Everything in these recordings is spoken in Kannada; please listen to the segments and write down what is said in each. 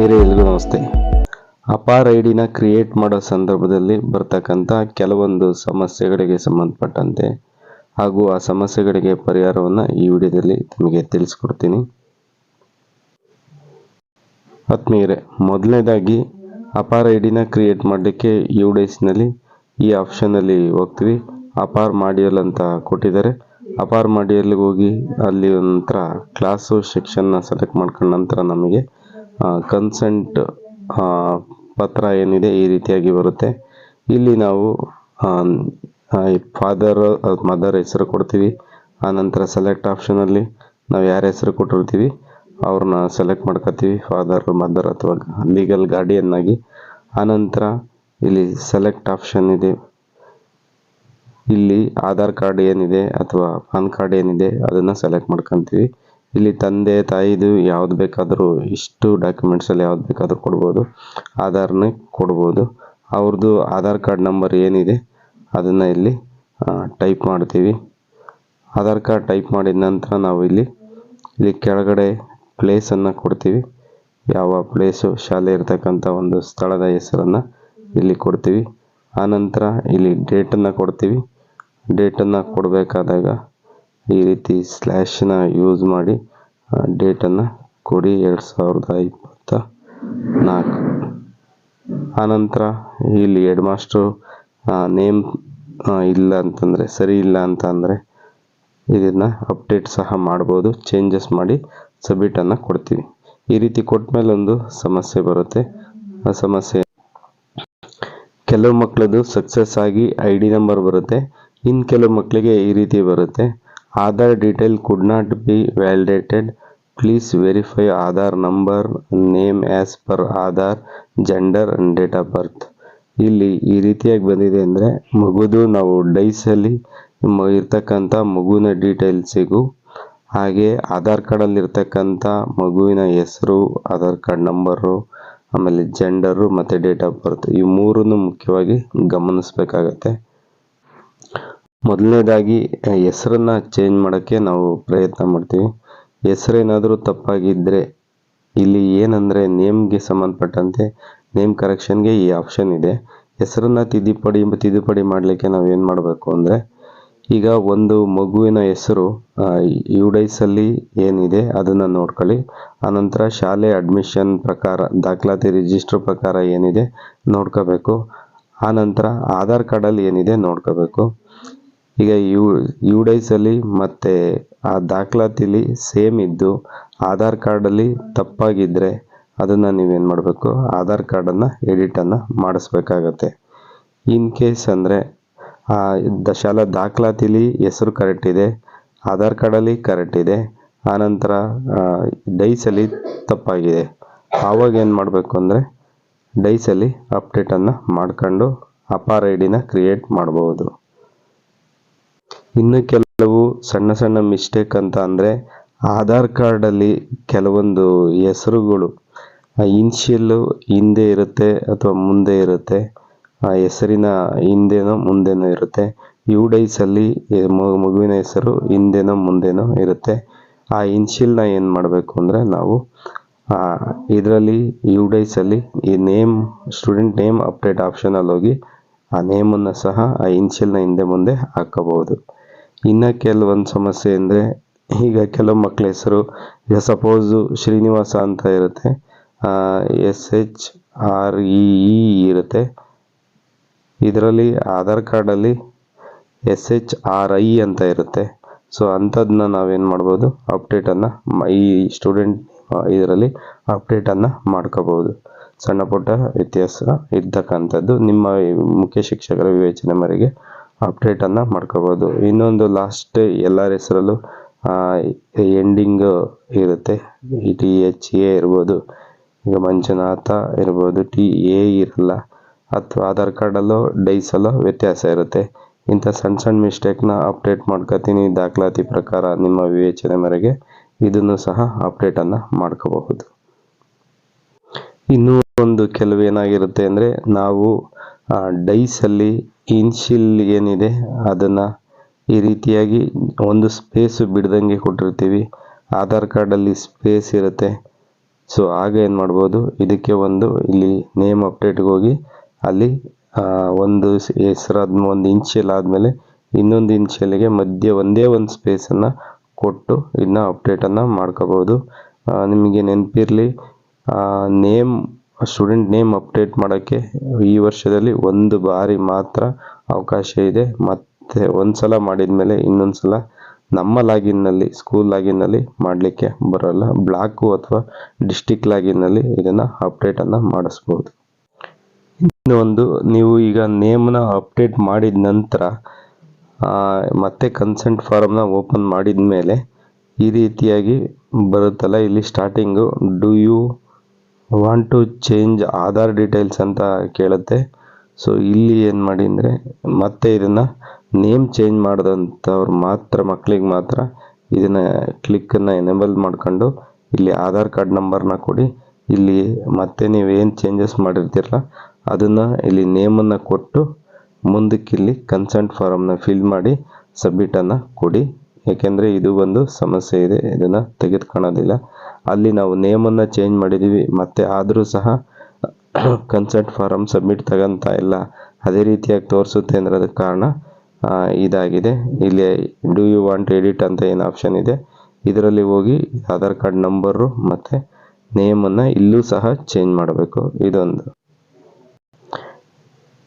ಬೇರೆ ಎಲ್ರಿಗೂ ನಮಸ್ತೆ ಅಪಾರ್ ಐ ಡಿನ ಕ್ರಿಯೇಟ್ ಮಾಡೋ ಸಂದರ್ಭದಲ್ಲಿ ಬರ್ತಕ್ಕಂಥ ಕೆಲವೊಂದು ಸಮಸ್ಯೆಗಳಿಗೆ ಸಂಬಂಧಪಟ್ಟಂತೆ ಹಾಗೂ ಆ ಸಮಸ್ಯೆಗಳಿಗೆ ಪರಿಹಾರವನ್ನು ಈ ವಿಡಿಯೋದಲ್ಲಿ ನಿಮಗೆ ತಿಳಿಸ್ಕೊಡ್ತೀನಿ. ಆತ್ಮೀಯರೇ, ಮೊದಲನೇದಾಗಿ ಅಪಾರ್ ಐ ಡಿನ ಕ್ರಿಯೇಟ್ ಮಾಡಲಿಕ್ಕೆ ಯು ಡೇಸ್ನಲ್ಲಿ ಈ ಆಪ್ಷನಲ್ಲಿ ಹೋಗ್ತೀವಿ. ಅಪಾರ್ ಮಾಡ್ಯೂಲ್ ಅಂತ ಕೊಟ್ಟಿದ್ದಾರೆ. ಅಪಾರ್ ಮಾಡ್ಯೂಲ್ಗೆ ಹೋಗಿ ಅಲ್ಲಿ ಒಂಥರ ಕ್ಲಾಸು ಸೆಕ್ಷನ್ನ ಸೆಲೆಕ್ಟ್ ಮಾಡ್ಕೊಂಡ ನಂತರ ನಮಗೆ ಕನ್ಸೆಂಟ್ ಪತ್ರ ಏನಿದೆ ಈ ರೀತಿಯಾಗಿ ಬರುತ್ತೆ. ಇಲ್ಲಿ ನಾವು ಫಾದರ್ ಮದರ್ ಹೆಸರು ಕೊಡ್ತೀವಿ. ಆನಂತರ ಸೆಲೆಕ್ಟ್ ಆಪ್ಷನಲ್ಲಿ ನಾವು ಯಾರ ಹೆಸರು ಕೊಟ್ಟಿರ್ತೀವಿ, ಅವ್ರನ್ನ ಸೆಲೆಕ್ಟ್ ಮಾಡ್ಕೋತೀವಿ ಫಾದರ್ ಮದರ್ ಅಥವಾ ಲೀಗಲ್ ಗಾರ್ಡಿಯನ್ ಆಗಿ. ಆನಂತರ ಇಲ್ಲಿ ಸೆಲೆಕ್ಟ್ ಆಪ್ಷನ್ ಇದೆ. ಇಲ್ಲಿ ಆಧಾರ್ ಕಾರ್ಡ್ ಏನಿದೆ ಅಥವಾ ಪಾನ್ ಕಾರ್ಡ್ ಏನಿದೆ, ಅದನ್ನು ಸೆಲೆಕ್ಟ್ ಮಾಡ್ಕೊತೀವಿ. ಇಲ್ಲಿ ತಂದೆ, ತಾಯಿದು ಯಾವ್ದು ಬೇಕಾದರೂ ಇಷ್ಟು ಡಾಕ್ಯುಮೆಂಟ್ಸಲ್ಲಿ ಯಾವ್ದು ಬೇಕಾದರೂ ಕೊಡ್ಬೋದು. ಆಧಾರ್ನೇ ಕೊಡ್ಬೋದು. ಅವ್ರದ್ದು ಆಧಾರ್ ಕಾರ್ಡ್ ನಂಬರ್ ಏನಿದೆ ಅದನ್ನು ಇಲ್ಲಿ ಟೈಪ್ ಮಾಡ್ತೀವಿ. ಆಧಾರ್ ಕಾರ್ಡ್ ಟೈಪ್ ಮಾಡಿದ ನಂತರ ನಾವು ಇಲ್ಲಿ ಇಲ್ಲಿ ಕೆಳಗಡೆ ಪ್ಲೇಸನ್ನು ಕೊಡ್ತೀವಿ. ಯಾವ ಪ್ಲೇಸು ಶಾಲೆ ಇರ್ತಕ್ಕಂಥ ಒಂದು ಸ್ಥಳದ ಹೆಸರನ್ನು ಇಲ್ಲಿ ಕೊಡ್ತೀವಿ. ಆನಂತರ ಇಲ್ಲಿ ಡೇಟನ್ನು ಕೊಡ್ತೀವಿ. ಡೇಟನ್ನು ಕೊಡಬೇಕಾದಾಗ ಈ ರೀತಿ ಸ್ಲ್ಯಾಶನ್ನ ಯೂಸ್ ಮಾಡಿ ಡೇಟನ್ನು ಕೊಡಿ ಎರಡು ಸಾವಿರದ ಇಪ್ಪತ್ತ ನಾಲ್ಕು. ಆನಂತರ ಇಲ್ಲಿ ಹೆಡ್ ಮಾಸ್ಟ್ರು ನೇಮ್ ಇಲ್ಲ ಅಂತಂದರೆ, ಸರಿ ಇಲ್ಲ ಅಂತ ಅಂದರೆ ಇದನ್ನು ಅಪ್ಡೇಟ್ ಸಹ ಮಾಡ್ಬೋದು ಚೇಂಜಸ್ ಮಾಡಿ ಸಬ್ಮಿಟನ್ನು ಕೊಡ್ತೀವಿ. ಈ ರೀತಿ ಕೊಟ್ಟ ಮೇಲೆ ಒಂದು ಸಮಸ್ಯೆ ಬರುತ್ತೆ. ಆ ಸಮಸ್ಯೆ ಕೆಲವು ಮಕ್ಕಳದು ಸಕ್ಸಸ್ ಆಗಿ ಐ ಡಿ ನಂಬರ್ ಬರುತ್ತೆ. ಇನ್ನು ಕೆಲವು ಮಕ್ಕಳಿಗೆ ಈ ರೀತಿ ಬರುತ್ತೆ. Aadhaar detail could not be validated please verify Aadhaar number name as per Aadhaar gender and date of birth ಇಲ್ಲಿ ಈ ರೀತಿಯಾಗಿ ಬಂದಿದೆ ಅಂದರೆ ಮಗುದು ನಾವು ಡೈಸಲ್ಲಿ ಇರ್ತಕ್ಕಂಥ ಮಗುವಿನ ಡೀಟೇಲ್ಸಿಗೂ ಹಾಗೆ ಆಧಾರ್ ಕಾರ್ಡಲ್ಲಿ ಇರ್ತಕ್ಕಂಥ ಮಗುವಿನ ಹೆಸರು ಆಧಾರ್ ಕಾರ್ಡ್ ನಂಬರು ಆಮೇಲೆ ಜೆಂಡರು ಮತ್ತು ಡೇಟ್ ಆಫ್ ಬರ್ತ್ ಈ ಮೂರನ್ನು ಮುಖ್ಯವಾಗಿ ಗಮನಿಸಬೇಕಾಗತ್ತೆ. ಮೊದಲನೇದಾಗಿ ಹೆಸರನ್ನ ಚೇಂಜ್ ಮಾಡೋಕ್ಕೆ ನಾವು ಪ್ರಯತ್ನ ಮಾಡ್ತೀವಿ. ಹೆಸರೇನಾದರೂ ತಪ್ಪಾಗಿದ್ದರೆ ಇಲ್ಲಿ ಏನಂದರೆ ನೇಮ್ಗೆ ಸಂಬಂಧಪಟ್ಟಂತೆ ನೇಮ್ ಕರೆಕ್ಷನ್ಗೆ ಈ ಆಪ್ಷನ್ ಇದೆ. ಹೆಸರನ್ನ ತಿದ್ದುಪಡಿ ತಿದ್ದುಪಡಿ ಮಾಡಲಿಕ್ಕೆ ನಾವು ಏನು ಮಾಡಬೇಕು ಅಂದರೆ, ಈಗ ಒಂದು ಮಗುವಿನ ಹೆಸರು ಯು ಡೈಸಲ್ಲಿ ಏನಿದೆ ಅದನ್ನು ನೋಡ್ಕೊಳ್ಳಿ. ಆನಂತರ ಶಾಲೆ ಅಡ್ಮಿಷನ್ ಪ್ರಕಾರ, ದಾಖಲಾತಿ ರಿಜಿಸ್ಟರ್ ಪ್ರಕಾರ ಏನಿದೆ ನೋಡ್ಕೋಬೇಕು. ಆನಂತರ ಆಧಾರ್ ಕಾರ್ಡಲ್ಲಿ ಏನಿದೆ ನೋಡ್ಕೋಬೇಕು. ಈಗ ಯು ಯು ಡೈಸಲ್ಲಿ ಮತ್ತು ಆ ದಾಖಲಾತಿಲಿ ಸೇಮ್ ಇದ್ದು ಆಧಾರ್ ಕಾರ್ಡಲ್ಲಿ ತಪ್ಪಾಗಿದ್ದರೆ ಅದನ್ನು ನೀವೇನು ಮಾಡಬೇಕು? ಆಧಾರ್ ಕಾರ್ಡನ್ನು ಎಡಿಟನ್ನು ಮಾಡಿಸ್ಬೇಕಾಗತ್ತೆ. ಇನ್ ಕೇಸ್ ಅಂದರೆ ದ ಶಾಲಾ ದಾಖಲಾತಿಲಿ ಹೆಸರು ಕರೆಕ್ಟ್ ಇದೆ, ಆಧಾರ್ ಕಾರ್ಡಲ್ಲಿ ಕರೆಕ್ಟ್ ಇದೆ ಆನಂತರ ಡೈಸಲ್ಲಿ ತಪ್ಪಾಗಿದೆ. ಆವಾಗ ಏನು ಮಾಡಬೇಕು ಅಂದರೆ, ಡೈಸಲ್ಲಿ ಅಪ್ಡೇಟನ್ನು ಮಾಡ್ಕೊಂಡು ಅಪಾರ್ ಐ ಡಿನ ಕ್ರಿಯೇಟ್ ಮಾಡ್ಬೋದು. ಇನ್ನು ಕೆಲವು ಸಣ್ಣ ಸಣ್ಣ ಮಿಸ್ಟೇಕ್ ಅಂತ ಅಂದರೆ ಆಧಾರ್ ಕಾರ್ಡಲ್ಲಿ ಕೆಲವೊಂದು ಹೆಸರುಗಳು ಇನ್ಷಿಯಲ್ಲು ಹಿಂದೆ ಇರುತ್ತೆ ಅಥವಾ ಮುಂದೆ ಇರುತ್ತೆ, ಆ ಹೆಸರಿನ ಹಿಂದೆನೋ ಮುಂದೆನೋ ಇರುತ್ತೆ ಯು ಡೈಸಲ್ಲಿ ಮಗುವಿನ ಹೆಸರು ಹಿಂದೆನೋ ಮುಂದೆನೋ ಇರುತ್ತೆ. ಆ ಇನ್ಶಿಯಲ್ನ ಏನು ಮಾಡಬೇಕು ಅಂದರೆ ನಾವು ಇದರಲ್ಲಿ ಯು ಡೈಸಲ್ಲಿ ಈ ನೇಮ್ ಸ್ಟೂಡೆಂಟ್ ನೇಮ್ ಅಪ್ಡೇಟ್ ಆಪ್ಷನಲ್ಲಿ ಹೋಗಿ ಆ ನೇಮನ್ನು ಸಹ ಆ ಇನ್ಶಿಯಲ್ನ ಹಿಂದೆ ಮುಂದೆ ಹಾಕೋಬಹುದು. ಇನ್ನು ಕೆಲವೊಂದು ಸಮಸ್ಯೆ ಅಂದರೆ, ಈಗ ಕೆಲವು ಮಕ್ಕಳ ಹೆಸರು, ಈಗ ಸಪೋಸು ಶ್ರೀನಿವಾಸ ಅಂತ ಇರುತ್ತೆ. S H R E E ಇರುತ್ತೆ. ಇದರಲ್ಲಿ ಆಧಾರ್ ಕಾರ್ಡಲ್ಲಿ ಎಸ್ ಎಚ್ ಆರ್ ಐ ಅಂತ ಇರುತ್ತೆ. ಸೊ ಅಂಥದ್ದನ್ನ ನಾವೇನು ಮಾಡ್ಬೋದು? ಅಪ್ಡೇಟನ್ನು ಈ ಸ್ಟೂಡೆಂಟ್ ಇದರಲ್ಲಿ ಅಪ್ಡೇಟನ್ನು ಮಾಡ್ಕೋಬೋದು. ಸಣ್ಣ ಪುಟ್ಟ ವ್ಯತ್ಯಾಸ ಇರ್ತಕ್ಕಂಥದ್ದು ನಿಮ್ಮ ಮುಖ್ಯ ಶಿಕ್ಷಕರ ವಿವೇಚನೆ ಮೇರೆಗೆ ಅಪ್ಡೇಟನ್ನು ಮಾಡ್ಕೋಬೋದು. ಇನ್ನೊಂದು ಲಾಸ್ಟ್ ಎಲ್ಲರ ಹೆಸರಲ್ಲೂ ಎಂಡಿಂಗ್ ಇರುತ್ತೆ. ಟಿ ಎಚ್ ಎ ಇರ್ಬೋದು. ಈಗ ಮಂಜುನಾಥ ಇರ್ಬೋದು ಟಿ ಎ ಇರಲ್ಲ. ಅಥವಾ ಆಧಾರ್ ಕಾರ್ಡಲ್ಲೋ ಡೈಸಲ್ಲೋ ವ್ಯತ್ಯಾಸ ಇರುತ್ತೆ. ಇಂಥ ಸಣ್ಣ ಸಣ್ಣ ಮಿಸ್ಟೇಕ್ನ ಅಪ್ಡೇಟ್ ಮಾಡ್ಕೋತೀನಿ ದಾಖಲಾತಿ ಪ್ರಕಾರ ನಿಮ್ಮ ವಿವೇಚನೆ ಮೇರೆಗೆ. ಇದನ್ನು ಸಹ ಅಪ್ಡೇಟನ್ನು ಮಾಡ್ಕೋಬಹುದು. ಇನ್ನೂ ಒಂದು ಕೆಲವು ಏನಾಗಿರುತ್ತೆ ಅಂದರೆ, ನಾವು ಡೈಸಲ್ಲಿ ಇನ್ಶಿಲ್ ಏನಿದೆ ಅದನ್ನು ಈ ರೀತಿಯಾಗಿ ಒಂದು ಸ್ಪೇಸು ಬಿಡ್ದಂಗೆ ಕೊಟ್ಟಿರ್ತೀವಿ. ಆಧಾರ್ ಕಾರ್ಡಲ್ಲಿ ಸ್ಪೇಸ್ ಇರುತ್ತೆ. ಸೊ, ಆಗ ಏನು ಮಾಡ್ಬೋದು? ಇದಕ್ಕೆ ಒಂದು ಇಲ್ಲಿ ನೇಮ್ ಅಪ್ಡೇಟ್ಗೆ ಹೋಗಿ ಅಲ್ಲಿ ಒಂದು ಹೆಸರಾದ ಒಂದು ಇನ್ಶಿಯಲ್ ಆದಮೇಲೆ ಇನ್ನೊಂದು ಇನ್ಶಿಯಲ್ಗೆ ಮಧ್ಯೆ ಒಂದೇ ಒಂದು ಸ್ಪೇಸನ್ನು ಕೊಟ್ಟು ಇನ್ನು ಅಪ್ಡೇಟನ್ನು ಮಾಡ್ಕೋಬೋದು. ನಿಮಗೆ ನೆನಪಿರಲಿ ನೇಮ್ ಸ್ಟೂಡೆಂಟ್ ನೇಮ್ ಅಪ್ಡೇಟ್ ಮಾಡೋಕ್ಕೆ ಈ ವರ್ಷದಲ್ಲಿ ಒಂದು ಬಾರಿ ಮಾತ್ರ ಅವಕಾಶ ಇದೆ. ಮತ್ತು ಒಂದು ಸಲ ಮಾಡಿದ ಮೇಲೆ ಇನ್ನೊಂದು ಸಲ ನಮ್ಮ ಲಾಗಿನ್ನಲ್ಲಿ ಸ್ಕೂಲ್ ಲಾಗಿನ್ನಲ್ಲಿ ಮಾಡಲಿಕ್ಕೆ ಬರೋಲ್ಲ. ಬ್ಲಾಕು ಅಥವಾ ಡಿಸ್ಟಿಕ್ ಲಾಗಿನ್ನಲ್ಲಿ ಇದನ್ನು ಅಪ್ಡೇಟನ್ನು ಮಾಡಿಸ್ಬೋದು. ಇನ್ನು ಒಂದು, ನೀವು ಈಗ ನೇಮ್ನ ಅಪ್ಡೇಟ್ ಮಾಡಿದ ನಂತರ ಮತ್ತೆ ಕನ್ಸೆಂಟ್ ಫಾರಮ್ನ ಓಪನ್ ಮಾಡಿದ ಮೇಲೆ ಈ ರೀತಿಯಾಗಿ ಬರುತ್ತಲ್ಲ. ಇಲ್ಲಿ starting do you want to change Aadhaar details ಅಂತ ಕೇಳುತ್ತೆ. ಸೊ ಇಲ್ಲಿ ಏನು ಮಾಡಿ ಅಂದರೆ, ಮತ್ತೆ ಇದನ್ನು ನೇಮ್ ಚೇಂಜ್ ಮಾಡಿದಂಥವ್ರು ಮಾತ್ರ ಮಕ್ಕಳಿಗೆ ಮಾತ್ರ ಇದನ್ನು ಕ್ಲಿಕ್ಕನ್ನು ಎನೇಬಲ್ ಮಾಡ್ಕೊಂಡು ಇಲ್ಲಿ ಆಧಾರ್ ಕಾರ್ಡ್ ನಂಬರ್ನ ಕೊಡಿ. ಇಲ್ಲಿ ಮತ್ತೆ ನೀವೇನು ಚೇಂಜಸ್ ಮಾಡಿರ್ತೀರಲ್ಲ, ಅದನ್ನು ಇಲ್ಲಿ ನೇಮನ್ನು ಕೊಟ್ಟು ಮುಂದಕ್ಕೆ ಇಲ್ಲಿ ಕನ್ಸೆಂಟ್ ಫಾರಮ್ನ ಫಿಲ್ ಮಾಡಿ ಸಬ್ಮಿಟನ್ನು ಕೊಡಿ. ಏಕೆಂದರೆ ಇದು ಒಂದು ಸಮಸ್ಯೆ ಇದೆ, ಇದನ್ನು ತೆಗೆದುಕೊಳ್ಳೋದಿಲ್ಲ. ಅಲ್ಲಿ ನಾವು ನೇಮನ್ನು ಚೇಂಜ್ ಮಾಡಿದ್ದೀವಿ ಮತ್ತೆ ಆದರೂ ಸಹ ಕನ್ಸೆಂಟ್ ಫಾರಮ್ ಸಬ್ಮಿಟ್ ತಗೊಂತ ಇಲ್ಲ. ಅದೇ ರೀತಿಯಾಗಿ ತೋರಿಸುತ್ತೆ ಅಂದ್ರೆ ಅದಕ್ಕೆ ಕಾರಣ ಇದಾಗಿದೆ. ಇಲ್ಲಿ ಡು ಯು ವಾಂಟ್ ಎಡಿಟ್ ಅಂತ ಏನು ಆಪ್ಷನ್ ಇದೆ. ಇದರಲ್ಲಿ ಹೋಗಿ ಆಧಾರ್ ಕಾರ್ಡ್ ನಂಬರು ಮತ್ತು ನೇಮನ್ನು ಇಲ್ಲೂ ಸಹ ಚೇಂಜ್ ಮಾಡಬೇಕು. ಇದೊಂದು.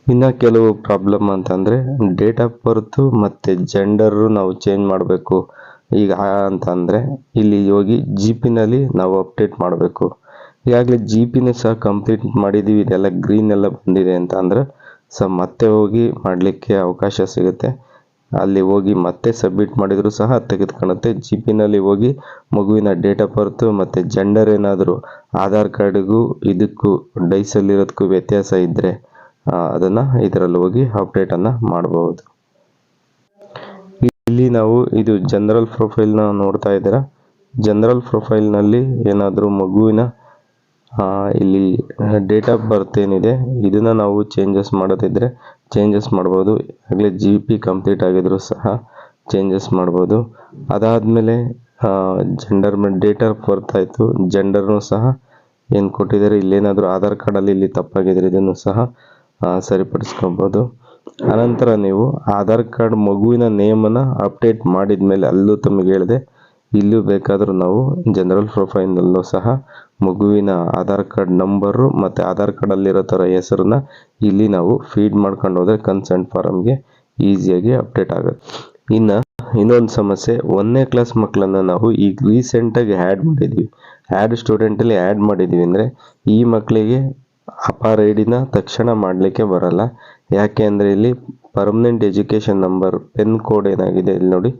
ಇನ್ನು ಕೆಲವು ಪ್ರಾಬ್ಲಮ್ ಅಂತಂದರೆ ಡೇಟ್ ಆಫ್ ಬರ್ತು ಮತ್ತು ಜೆಂಡರು ನಾವು ಚೇಂಜ್ ಮಾಡಬೇಕು. ಈಗ ಅಂತಂದರೆ ಇಲ್ಲಿ ಹೋಗಿ ಜಿ ಪಿನಲ್ಲಿ ನಾವು ಅಪ್ಡೇಟ್ ಮಾಡಬೇಕು. ಈಗಾಗಲೇ ಜಿ ಪಿನೇ ಸಹ ಕಂಪ್ಲೀಟ್ ಮಾಡಿದ್ದೀವಿ ಇದೆಲ್ಲ ಗ್ರೀನ್ ಎಲ್ಲ ಬಂದಿದೆ ಅಂತ ಅಂದರೆ ಸೊ ಮತ್ತೆ ಹೋಗಿ ಮಾಡಲಿಕ್ಕೆ ಅವಕಾಶ ಸಿಗುತ್ತೆ. ಅಲ್ಲಿ ಹೋಗಿ ಮತ್ತೆ ಸಬ್ಮಿಟ್ ಮಾಡಿದರೂ ಸಹ ತೆಗೆದುಕೊಳ್ಳುತ್ತೆ. ಜಿ ಪಿನಲ್ಲಿ ಹೋಗಿ ಮಗುವಿನ ಡೇಟ್ ಆಫ್ ಬರ್ತು ಮತ್ತು ಜೆಂಡರ್ ಏನಾದರೂ ಆಧಾರ್ ಕಾರ್ಡಿಗೂ ಇದಕ್ಕೂ ಡೈಸಲ್ಲಿರೋದಕ್ಕೂ ವ್ಯತ್ಯಾಸ ಇದ್ದರೆ ಅದನ್ನು ಇದರಲ್ಲಿ ಹೋಗಿ ಅಪ್ಡೇಟನ್ನು ಮಾಡಬಹುದು ಇಲ್ಲಿ ನಾವು ಇದು ಜನರಲ್ ಪ್ರೊಫೈಲ್ನ ನೋಡ್ತಾ ಇದ್ದೀರಾ? ಜನರಲ್ ಪ್ರೊಫೈಲ್ನಲ್ಲಿ ಏನಾದರೂ ಮಗುವಿನ ಆ, ಇಲ್ಲಿ ಡೇಟ್ ಆಫ್ ಬರ್ತ್ ಏನಿದೆ ಇದನ್ನ ನಾವು ಚೇಂಜಸ್ ಮಾಡೋದಿದ್ರೆ ಚೇಂಜಸ್ ಮಾಡ್ಬೋದು. ಆಗಲೇ ಜಿ ಪಿ ಕಂಪ್ಲೀಟ್ ಆಗಿದ್ರು ಸಹ ಚೇಂಜಸ್ ಮಾಡ್ಬೋದು. ಅದಾದಮೇಲೆ ಜೆಂಡರ್ ಡೇಟ್ ಆಫ್ ಬರ್ತ್ ಆಯಿತು. ಜೆಂಡರ್ನು ಸಹ ಏನು ಕೊಟ್ಟಿದ್ದಾರೆ? ಇಲ್ಲೇನಾದರೂ ಆಧಾರ್ ಕಾರ್ಡಲ್ಲಿ ಇಲ್ಲಿ ತಪ್ಪಾಗಿದ್ರೆ ಇದನ್ನು ಸಹ ಸರಿಪಡಿಸ್ಕೊಬೋದು. ಅನಂತರ ನೀವು ಆಧಾರ್ ಕಾರ್ಡ್ ಮಗುವಿನ ನೇಮನ್ನು ಅಪ್ಡೇಟ್ ಮಾಡಿದ ಮೇಲೆ ಅಲ್ಲೂ ತಮಗೆ ಹೇಳಿದೆ, ಇಲ್ಲೂ ಬೇಕಾದರೂ ನಾವು ಜನರಲ್ ಪ್ರೊಫೈಲ್ನಲ್ಲೂ ಸಹ ಮಗುವಿನ ಆಧಾರ್ ಕಾರ್ಡ್ ನಂಬರು ಮತ್ತು ಆಧಾರ್ ಕಾರ್ಡಲ್ಲಿರೋ ಥರ ಹೆಸರನ್ನ ಇಲ್ಲಿ ನಾವು ಫೀಡ್ ಮಾಡ್ಕೊಂಡು ಹೋದರೆ ಕನ್ಸೆಂಟ್ ಫಾರಮ್ಗೆ ಈಸಿಯಾಗಿ ಅಪ್ಡೇಟ್ ಆಗುತ್ತೆ. ಇನ್ನು ಇನ್ನೊಂದು ಸಮಸ್ಯೆ, ಒಂದನೇ ಕ್ಲಾಸ್ ಮಕ್ಕಳನ್ನು ನಾವು ಈಗ ರೀಸೆಂಟಾಗಿ ಆ್ಯಡ್ ಮಾಡಿದ್ವಿ. ಆ್ಯಡ್ ಸ್ಟೂಡೆಂಟಲ್ಲಿ ಆ್ಯಡ್ ಮಾಡಿದ್ದೀವಿ ಅಂದರೆ ಈ ಮಕ್ಕಳಿಗೆ ಅಪಾರ್ ಐ ಡಿನ ತಕ್ಷಣ ಮಾಡಲಿಕ್ಕೆ ಬರಲ್ಲ. ಯಾಕೆ ಅಂದರೆ ಇಲ್ಲಿ permanent education number pen code ಏನಾಗಿದೆ ಇಲ್ಲಿ ನೋಡಿ.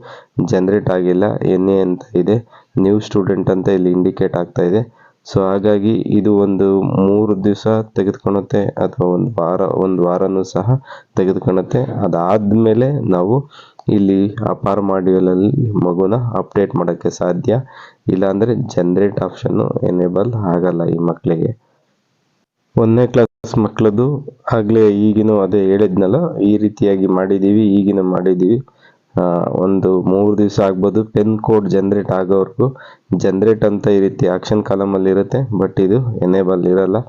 ಜನ್ರೇಟ್ ಆಗಿಲ್ಲ ಎನ್ ಎ ಅಂತ ಇದೆ. ನ್ಯೂ ಸ್ಟೂಡೆಂಟ್ ಅಂತ ಇಲ್ಲಿ ಇಂಡಿಕೇಟ್ ಆಗ್ತಾ ಇದೆ. ಸೊ ಹಾಗಾಗಿ ಇದು ಒಂದು ಮೂರು ದಿವಸ ತೆಗೆದುಕೊಳ್ಳುತ್ತೆ ಅಥವಾ ಒಂದು ವಾರ, ಒಂದು ವಾರನೂ ಸಹ ತೆಗೆದುಕೊಳ್ಳುತ್ತೆ. ಅದಾದಮೇಲೆ ನಾವು ಇಲ್ಲಿ ಅಪಾರ್ ಮಾಡ್ಯೂಲಲ್ಲಿ ಮಗುನ ಅಪ್ಡೇಟ್ ಮಾಡೋಕ್ಕೆ ಸಾಧ್ಯ. ಇಲ್ಲಾಂದರೆ ಜನ್ರೇಟ್ ಆಪ್ಷನ್ನು ಎನೇಬಲ್ ಆಗಲ್ಲ ಈ ಮಕ್ಕಳಿಗೆ. ಒಂದನೇ ಕ್ಲಾಸ್ ಮಕ್ಕಳದು ಆಗಲೇ ಈಗಿನೂ ಅದೇ ಹೇಳಿದ್ನಲ್ಲ, ಈ ರೀತಿಯಾಗಿ ಮಾಡಿದ್ದೀವಿ ಈಗಿನ ಮಾಡಿದ್ದೀವಿ ಒಂದು ಮೂರು ದಿವಸ ಆಗ್ಬೋದು ಪೆನ್ ಕೋಡ್ ಜನ್ರೇಟ್ ಆಗೋವರೆಗೂ. ಜನ್ರೇಟ್ ಅಂತ ಈ ರೀತಿ ಆಕ್ಷನ್ ಕಾಲಮಲ್ಲಿ ಇರುತ್ತೆ ಬಟ್ ಇದು ಎನೇಬಲ್ ಇರಲ್ಲ.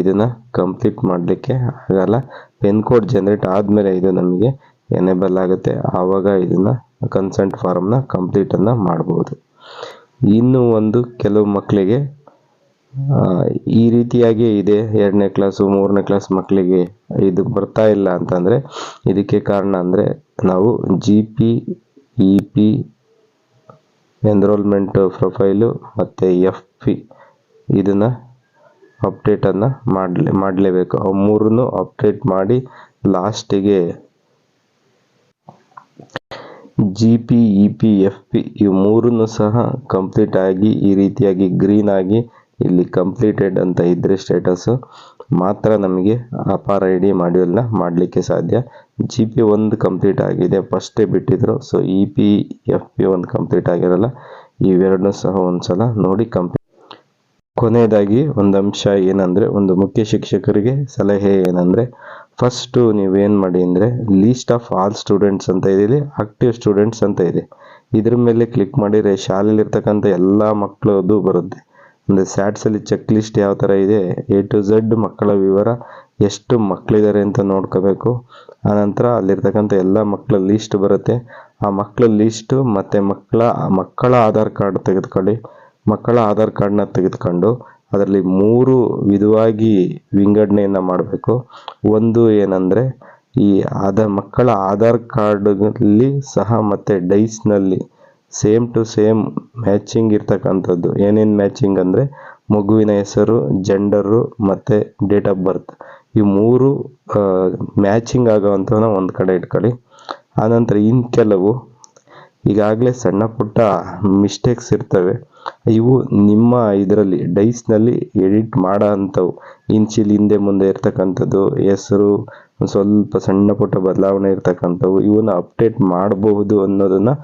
ಇದನ್ನು ಕಂಪ್ಲೀಟ್ ಮಾಡಲಿಕ್ಕೆ ಆಗಲ್ಲ. ಪೆನ್ ಕೋಡ್ ಜನ್ರೇಟ್ ಆದಮೇಲೆ ಇದು ನಮಗೆ ಎನೇಬಲ್ ಆಗುತ್ತೆ. ಆವಾಗ ಇದನ್ನು ಕನ್ಸೆಂಟ್ ಫಾರಮ್ನ ಕಂಪ್ಲೀಟನ್ನು ಮಾಡ್ಬೋದು. ಇನ್ನು ಒಂದು ಕೆಲವು ಮಕ್ಕಳಿಗೆ ಈ ರೀತಿಯಾಗಿ ಇದೆ. ಎರಡನೇ ಕ್ಲಾಸು ಮೂರನೇ ಕ್ಲಾಸ್ ಮಕ್ಕಳಿಗೆ ಇದು ಬರ್ತಾ ಇಲ್ಲ ಅಂತಂದರೆ ಇದಕ್ಕೆ ಕಾರಣ ಅಂದರೆ ನಾವು G P E P enrolment profile ಮತ್ತು ಎಫ್ ಪಿ ಇದನ್ನು ಅಪ್ಡೇಟನ್ನು ಮಾಡಲೇ, ಮಾಡಲೇಬೇಕು. ಅವು ಮೂರನ್ನು ಅಪ್ಡೇಟ್ ಮಾಡಿ ಲಾಸ್ಟಿಗೆ G P E P F P ಇವು ಮೂರನ್ನು ಸಹ ಕಂಪ್ಲೀಟ್ ಆಗಿ ಈ ರೀತಿಯಾಗಿ ಗ್ರೀನ್ ಆಗಿ ಇಲ್ಲಿ ಕಂಪ್ಲೀಟೆಡ್ ಅಂತ ಇದ್ರೆ ಸ್ಟೇಟಸ್ ಮಾತ್ರ ನಮಗೆ ಅಪಾರ ಐ ಡಿ ಮಾಡ್ಯೂಲ್ನ ಮಾಡಲಿಕ್ಕೆ ಸಾಧ್ಯ. ಜಿ ಪಿ ಒಂದು ಕಂಪ್ಲೀಟ್ ಆಗಿದೆ ಫಸ್ಟೇ ಬಿಟ್ಟಿದ್ರು so E P F P ಒಂದು ಕಂಪ್ಲೀಟ್ ಆಗಿರಲ್ಲ ಇವೆರಡನ್ನೂ ಸಹ ಒಂದು ಸಲ ನೋಡಿ ಕಂಪ್ಲೀಟ್ ಕೊನೆಯದಾಗಿ ಒಂದು ಅಂಶ ಏನಂದರೆ, ಒಂದು ಮುಖ್ಯ ಶಿಕ್ಷಕರಿಗೆ ಸಲಹೆ ಏನಂದರೆ ಫಸ್ಟು ನೀವೇನು ಮಾಡಿ ಅಂದರೆ ಲೀಸ್ಟ್ ಆಫ್ ಆಲ್ ಸ್ಟೂಡೆಂಟ್ಸ್ ಅಂತ ಇದೆ ಇಲ್ಲಿ ಆಕ್ಟಿವ್ ಸ್ಟೂಡೆಂಟ್ಸ್ ಅಂತ ಇದೆ. ಇದ್ರ ಮೇಲೆ ಕ್ಲಿಕ್ ಮಾಡಿದರೆ ಶಾಲೆಯಲ್ಲಿರ್ತಕ್ಕಂಥ ಎಲ್ಲ ಮಕ್ಕಳದು ಬರುತ್ತೆ. ಅಂದರೆ ಸ್ಯಾಟ್ಸಲ್ಲಿ ಚೆಕ್ ಲಿಸ್ಟ್ ಯಾವ ಥರ ಇದೆ ಎ ಟು ಝಡ್ ಮಕ್ಕಳ ವಿವರ ಎಷ್ಟು ಮಕ್ಕಳಿದ್ದಾರೆ ಅಂತ ನೋಡ್ಕೋಬೇಕು. ಆನಂತರ ಅಲ್ಲಿರ್ತಕ್ಕಂಥ ಎಲ್ಲ ಮಕ್ಕಳ ಲೀಸ್ಟ್ ಬರುತ್ತೆ. ಆ ಮಕ್ಕಳ ಲೀಸ್ಟು ಮತ್ತು ಮಕ್ಕಳ ಮಕ್ಕಳ ಆಧಾರ್ ಕಾರ್ಡ್ ತೆಗೆದುಕೊಳ್ಳಿ. ಮಕ್ಕಳ ಆಧಾರ್ ಕಾರ್ಡ್ನ ತೆಗೆದುಕೊಂಡು ಅದರಲ್ಲಿ ಮೂರು ವಿಧವಾಗಿ ವಿಂಗಡಣೆಯನ್ನು ಮಾಡಬೇಕು. ಒಂದು ಏನಂದರೆ ಈ ಆದ ಮಕ್ಕಳ ಆಧಾರ್ ಕಾರ್ಡಲ್ಲಿ ಸಹ ಮತ್ತು ಡೈಸ್ನಲ್ಲಿ ಸೇಮ್ ಟು ಸೇಮ್ ಮ್ಯಾಚಿಂಗ್ ಇರ್ತಕ್ಕಂಥದ್ದು. ಏನೇನು ಮ್ಯಾಚಿಂಗ್ ಅಂದರೆ ಮಗುವಿನ ಹೆಸರು, ಜೆಂಡರು ಮತ್ತು ಡೇಟ್ ಆಫ್ ಬರ್ತ್. ಈ ಮೂರು ಮ್ಯಾಚಿಂಗ್ ಆಗೋವಂಥವನ್ನ ಒಂದು ಕಡೆ ಇಟ್ಕೊಳ್ಳಿ. ಆನಂತರ ಇನ್ನು ಕೆಲವು, ಈಗಾಗಲೇ ಸಣ್ಣ ಪುಟ್ಟ ಮಿಸ್ಟೇಕ್ಸ್ ಇರ್ತವೆ. ಇವು ನಿಮ್ಮ ಇದರಲ್ಲಿ ಡೈಸ್ನಲ್ಲಿ ಎಡಿಟ್ ಮಾಡೋ ಅಂಥವು ಇಂಚಿಲ್ ಹಿಂದೆ ಮುಂದೆ ಇರ್ತಕ್ಕಂಥದ್ದು, ಹೆಸರು, ಸ್ವಲ್ಪ ಸಣ್ಣ ಪುಟ್ಟ ಬದಲಾವಣೆ ಇರ್ತಕ್ಕಂಥವು, ಇವನ್ನ ಅಪ್ಡೇಟ್ ಮಾಡಬಹುದು ಅನ್ನೋದನ್ನು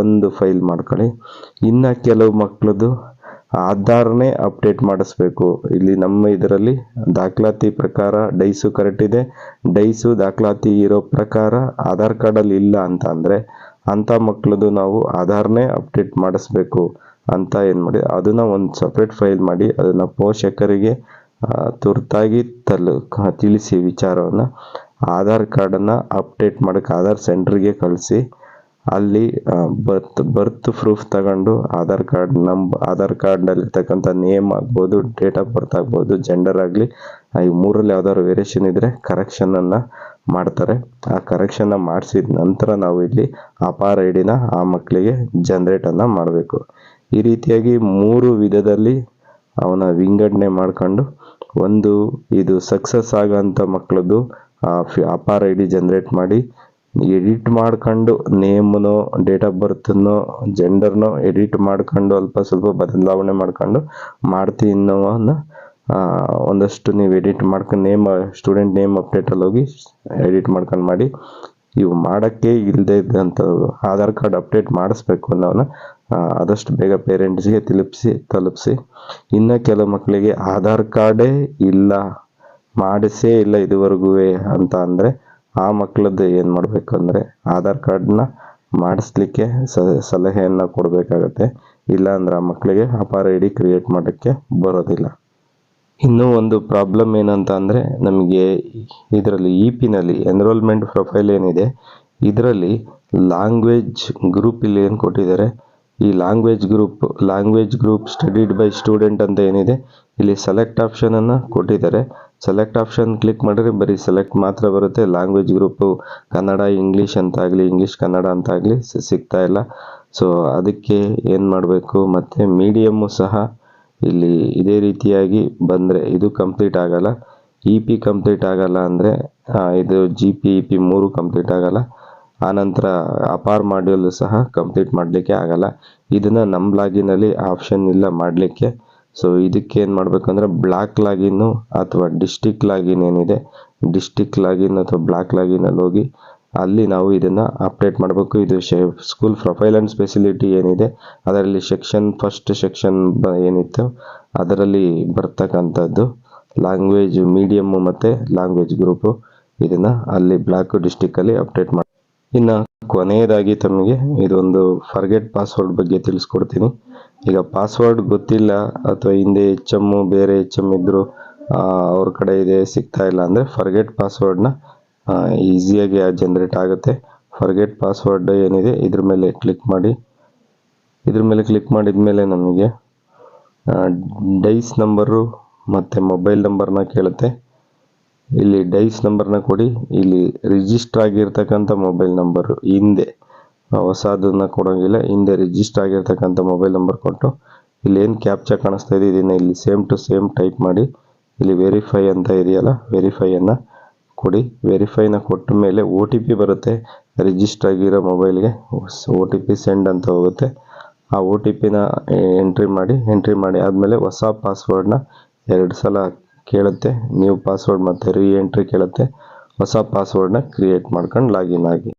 ಒಂದು ಫೈಲ್ ಮಾಡ್ಕೊಳ್ಳಿ. ಇನ್ನು ಕೆಲವು ಮಕ್ಕಳದು ಆಧಾರ್ನೇ ಅಪ್ಡೇಟ್ ಮಾಡಿಸ್ಬೇಕು. ಇಲ್ಲಿ ನಮ್ಮ ಇದರಲ್ಲಿ ದಾಖಲಾತಿ ಪ್ರಕಾರ ಡೈಸು ಕರೆಕ್ಟ್ ಇದೆ. ಡೈಸು ದಾಖಲಾತಿ ಇರೋ ಪ್ರಕಾರ ಆಧಾರ್ ಕಾರ್ಡಲ್ಲಿ ಇಲ್ಲ ಅಂತ ಅಂದರೆ ಅಂಥ ಮಕ್ಕಳದು ನಾವು ಆಧಾರ್ನೇ ಅಪ್ಡೇಟ್ ಮಾಡಿಸ್ಬೇಕು ಅಂತ ಏನು ಮಾಡಿ, ಅದನ್ನು ಒಂದು ಸಪ್ರೇಟ್ ಫೈಲ್ ಮಾಡಿ, ಅದನ್ನು ಪೋಷಕರಿಗೆ ತುರ್ತಾಗಿ ತಲು ತಿಳಿಸಿ ವಿಚಾರವನ್ನು ಆಧಾರ್ ಕಾರ್ಡನ್ನು ಅಪ್ಡೇಟ್ ಮಾಡೋಕ್ಕೆ ಆಧಾರ್ ಸೆಂಟ್ರಿಗೆ ಕಳಿಸಿ ಅಲ್ಲಿ ಬರ್ತ್ ಬರ್ತ್ ಪ್ರೂಫ್ ತಗೊಂಡು ಆಧಾರ್ ಕಾರ್ಡ್ ನಂಬ ಆಧಾರ್ ಕಾರ್ಡ್ನಲ್ಲಿರ್ತಕ್ಕಂಥ ನೇಮ್ ಆಗ್ಬೋದು ಡೇಟ್ ಆಫ್ ಬರ್ತ್ ಆಗ್ಬೋದು ಜೆಂಡರ್ ಆಗಲಿ ಈ ಮೂರಲ್ಲಿ ಯಾವ್ದಾದ್ರು ವೇರಿಯೇಷನ್ ಇದ್ದರೆ ಕರೆಕ್ಷನನ್ನು ಮಾಡ್ತಾರೆ. ಆ ಕರೆಕ್ಷನ್ನ ಮಾಡಿಸಿದ ನಂತರ ನಾವು ಇಲ್ಲಿ ಅಪಾರ ಐ ಡಿನ ಆ ಮಕ್ಕಳಿಗೆ ಜನ್ರೇಟನ್ನು ಮಾಡಬೇಕು. ಈ ರೀತಿಯಾಗಿ ಮೂರು ವಿಧದಲ್ಲಿ ಅವನ ವಿಂಗಡಣೆ ಮಾಡ್ಕೊಂಡು ಒಂದು ಇದು ಸಕ್ಸಸ್ ಆಗೋಂಥ ಮಕ್ಕಳದ್ದು ಅಪಾರ ಐ ಡಿ ಜನ್ರೇಟ್ ಮಾಡಿ ಎಡಿಟ್ ಮಾಡ್ಕೊಂಡು ನೇಮ್ನೋ ಡೇಟ್ ಆಫ್ ಬರ್ತನೋ ಜೆಂಡರ್ನೋ ಎಡಿಟ್ ಮಾಡ್ಕೊಂಡು ಅಲ್ಪ ಸ್ವಲ್ಪ ಬದಲಾವಣೆ ಮಾಡ್ಕೊಂಡು ಮಾಡ್ತೀನಿ ಅನ್ನೋವನ್ನ ಒಂದಷ್ಟು ನೀವು ಎಡಿಟ್ ಮಾಡ್ಕೊಂಡು ನೇಮ್ ಸ್ಟೂಡೆಂಟ್ ನೇಮ್ ಅಪ್ಡೇಟಲ್ಲಿ ಹೋಗಿ ಎಡಿಟ್ ಮಾಡ್ಕೊಂಡು ಮಾಡಿ. ಇವು ಮಾಡೋಕ್ಕೆ ಇಲ್ಲದೆ ಇದ್ದಂಥದ್ದು. ಆಧಾರ್ ಕಾರ್ಡ್ ಅಪ್ಡೇಟ್ ಮಾಡಿಸ್ಬೇಕು ಅನ್ನೋನ ಆದಷ್ಟು ಬೇಗ ಪೇರೆಂಟ್ಸ್ಗೆ ತಲುಪಿಸಿ ತಲುಪಿಸಿ. ಇನ್ನು ಕೆಲವು ಮಕ್ಕಳಿಗೆ ಆಧಾರ್ ಕಾರ್ಡೇ ಇಲ್ಲ, ಮಾಡಿಸೇ ಇಲ್ಲ ಇದುವರೆಗೂ ಅಂತ ಅಂದರೆ ಆ ಮಕ್ಕಳದ್ದು ಏನು ಮಾಡಬೇಕು ಅಂದರೆ ಆಧಾರ್ ಕಾರ್ಡ್ನ ಮಾಡಿಸ್ಲಿಕ್ಕೆ ಸಲಹೆಯನ್ನು ಕೊಡಬೇಕಾಗತ್ತೆ. ಇಲ್ಲಾಂದ್ರೆ ಆ ಮಕ್ಕಳಿಗೆ ಅಪಾರ ಐ ಡಿ ಕ್ರಿಯೇಟ್ ಮಾಡೋಕ್ಕೆ ಬರೋದಿಲ್ಲ. ಇನ್ನೂ ಒಂದು ಪ್ರಾಬ್ಲಮ್ ಏನಂತ ಅಂದರೆ ನಮಗೆ ಇದರಲ್ಲಿ ಇ ಪಿನಲ್ಲಿ ಎನ್ರೋಲ್ಮೆಂಟ್ ಪ್ರೊಫೈಲ್ ಏನಿದೆ, ಇದರಲ್ಲಿ ಲ್ಯಾಂಗ್ವೇಜ್ ಗ್ರೂಪ್ ಇಲ್ಲಿ ಏನು ಕೊಟ್ಟಿದ್ದಾರೆ ಈ language group language group studied by student ಅಂತ ಏನಿದೆ, ಇಲ್ಲಿ ಸೆಲೆಕ್ಟ್ ಆಪ್ಷನ್ ಅನ್ನು ಕೊಟ್ಟಿದ್ದಾರೆ. ಸೆಲೆಕ್ಟ್ ಆಪ್ಷನ್ ಕ್ಲಿಕ್ ಮಾಡಿದ್ರೆ ಬರೀ ಸೆಲೆಕ್ಟ್ ಮಾತ್ರ ಬರುತ್ತೆ. ಲ್ಯಾಂಗ್ವೇಜ್ ಗ್ರೂಪು ಕನ್ನಡ ಇಂಗ್ಲೀಷ್ ಅಂತಾಗಲಿ ಇಂಗ್ಲೀಷ್ ಕನ್ನಡ ಅಂತಾಗಲಿ ಸಿಗ್ತಾ ಇಲ್ಲ. ಸೊ ಅದಕ್ಕೆ ಏನು ಮಾಡಬೇಕು? ಮತ್ತು ಮೀಡಿಯಮ್ಮು ಸಹ ಇಲ್ಲಿ ಇದೇ ರೀತಿಯಾಗಿ ಬಂದರೆ ಇದು ಕಂಪ್ಲೀಟ್ ಆಗಲ್ಲ. ಇ ಪಿ ಕಂಪ್ಲೀಟ್ ಆಗಲ್ಲ ಅಂದರೆ ಇದು ಜಿ ಪಿ ಇ ಪಿ ಮೂರು ಕಂಪ್ಲೀಟ್ ಆಗಲ್ಲ. ಆನಂತರ ಅಪಾರ್ ಮಾಡ್ಯೂಲ್ ಸಹ ಕಂಪ್ಲೀಟ್ ಮಾಡಲಿಕ್ಕೆ ಆಗಲ್ಲ. ಇದನ್ನು ನಮ್ಮ ಲಾಗಿನಲ್ಲಿ ಆಪ್ಷನ್ ಇಲ್ಲ ಮಾಡಲಿಕ್ಕೆ. ಸೊ ಇದಕ್ಕೆ ಏನು ಮಾಡಬೇಕು ಅಂದರೆ ಬ್ಲಾಕ್ ಲಾಗಿನ್ನು ಅಥವಾ ಡಿಸ್ಟಿಕ್ ಲಾಗಿನ್ ಏನಿದೆ ಡಿಸ್ಟಿಕ್ ಲಾಗಿನ್ ಅಥವಾ ಬ್ಲಾಕ್ ಲಾಗಿನಲ್ಲಿ ಹೋಗಿ ಅಲ್ಲಿ ನಾವು ಇದನ್ನು ಅಪ್ಡೇಟ್ ಮಾಡಬೇಕು. ಇದು ಸ್ಕೂಲ್ ಪ್ರೊಫೈಲ್ ಆ್ಯಂಡ್ ಸ್ಪೆಸಿಲಿಟಿ ಏನಿದೆ, ಅದರಲ್ಲಿ ಸೆಕ್ಷನ್ ಫಸ್ಟ್ ಸೆಕ್ಷನ್ ಏನಿತ್ತು ಅದರಲ್ಲಿ ಬರ್ತಕ್ಕಂಥದ್ದು. ಲ್ಯಾಂಗ್ವೇಜ್ ಮೀಡಿಯಮ್ಮು ಮತ್ತು ಲ್ಯಾಂಗ್ವೇಜ್ ಗ್ರೂಪು ಇದನ್ನು ಅಲ್ಲಿ ಬ್ಲಾಕ್ ಡಿಸ್ಟಿಕ್ಕಲ್ಲಿ ಅಪ್ಡೇಟ್ ಮಾಡಿ ಇನ್ನು ಕೊನೆಯದಾಗಿ ತಮಗೆ ಇದೊಂದು ಫರ್ಗೆಟ್ ಪಾಸ್ವರ್ಡ್ ಬಗ್ಗೆ ತಿಳಿಸ್ಕೊಡ್ತೀನಿ. ಈಗ ಪಾಸ್ವರ್ಡ್ ಗೊತ್ತಿಲ್ಲ, ಅಥವಾ ಹಿಂದೆ ಎಚ್ ಎಮ್ಮು ಬೇರೆ ಎಚ್ ಎಂ ಇದ್ರು ಅವ್ರ ಕಡೆ ಇದೆ, ಸಿಗ್ತಾ ಇಲ್ಲ ಅಂದರೆ ಫರ್ಗೆಟ್ ಪಾಸ್ವರ್ಡ್ನ ಈಸಿಯಾಗಿ ಜನ್ರೇಟ್ ಆಗುತ್ತೆ. ಫರ್ಗೆಟ್ ಪಾಸ್ವರ್ಡ್ ಏನಿದೆ, ಇದ್ರ ಮೇಲೆ ಕ್ಲಿಕ್ ಮಾಡಿ. ಇದ್ರ ಮೇಲೆ ಕ್ಲಿಕ್ ಮಾಡಿದ ಮೇಲೆ ನಮಗೆ ಡೈಸ್ ನಂಬರು ಮತ್ತು ಮೊಬೈಲ್ ನಂಬರ್ನ ಕೇಳುತ್ತೆ. ಇಲ್ಲಿ ಡೈಸ್ ನಂಬರ್ನ ಕೊಡಿ. ಇಲ್ಲಿ ರಿಜಿಸ್ಟರ್ ಆಗಿರ್ತಕ್ಕಂಥ ಮೊಬೈಲ್ ನಂಬರು ಹಿಂದೆ. ಹೊಸದನ್ನ ಕೊಡೋಂಗಿಲ್ಲ, ಹಿಂದೆ ರಿಜಿಸ್ಟರ್ ಆಗಿರ್ತಕ್ಕಂಥ ಮೊಬೈಲ್ ನಂಬರ್ ಕೊಟ್ಟು. ಇಲ್ಲಿ ಏನು ಕ್ಯಾಪ್ಚಾ ಕಾಣಿಸ್ತಾ ಇದೆ, ಇದನ್ನು ಇಲ್ಲಿ ಸೇಮ್ ಟು ಸೇಮ್ ಟೈಪ್ ಮಾಡಿ. ಇಲ್ಲಿ ವೆರಿಫೈ ಅಂತ ಇದೆಯಲ್ಲ ವೆರಿಫೈಯನ್ನು ಕೊಡಿ. ವೆರಿಫೈನ ಕೊಟ್ಟ ಮೇಲೆ ಒ ಟಿ ಪಿ ಬರುತ್ತೆ. ರಿಜಿಸ್ಟರ್ ಆಗಿರೋ ಮೊಬೈಲ್ಗೆ ಒ ಟಿ ಪಿ ಸೆಂಡ್ ಅಂತ ಹೋಗುತ್ತೆ. ಆ ಒ ಟಿ ಪಿನ ಎಂಟ್ರಿ ಮಾಡಿ ಎಂಟ್ರಿ ಮಾಡಿ ಆದಮೇಲೆ ಹೊಸ ಪಾಸ್ವರ್ಡ್ನ ಎರಡು ಸಲ ಕೇಳುತ್ತೆ. ನ್ಯೂ ಪಾಸ್ವರ್ಡ್ ಮತ್ತು ರೀ ಎಂಟ್ರಿ ಕೇಳುತ್ತೆ. ಹೊಸ ಪಾಸ್ವರ್ಡ್ನ ಕ್ರಿಯೇಟ್ ಮಾಡ್ಕೊಂಡು ಲಾಗಿನ್ ಆಗಿ.